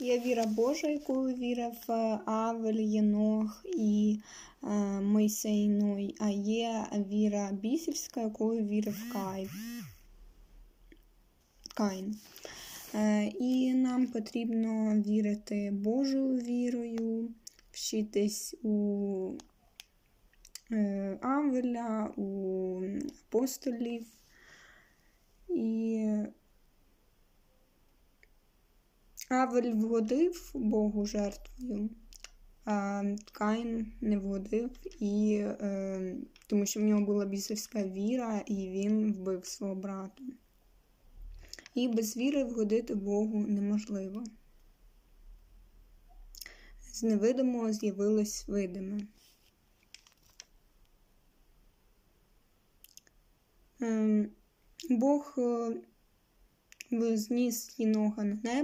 Є віра Божа, якою вірив е, Авель, Єнох і е, Мойсей Ной, а є віра бісівська, якою вірив Кай. Каїн. Е, І нам потрібно вірити Божою вірою, вчитись у е, Авеля, у апостолів. І Авель вгодив Богу жертвою, а Каїн не вгодив, і, е, тому що в нього була бісовська віра, і він вбив свого брата. І без віри вгодити Богу неможливо. З невидимого з'явилось видиме. Ем, Бог е, зніс Єноха на небо.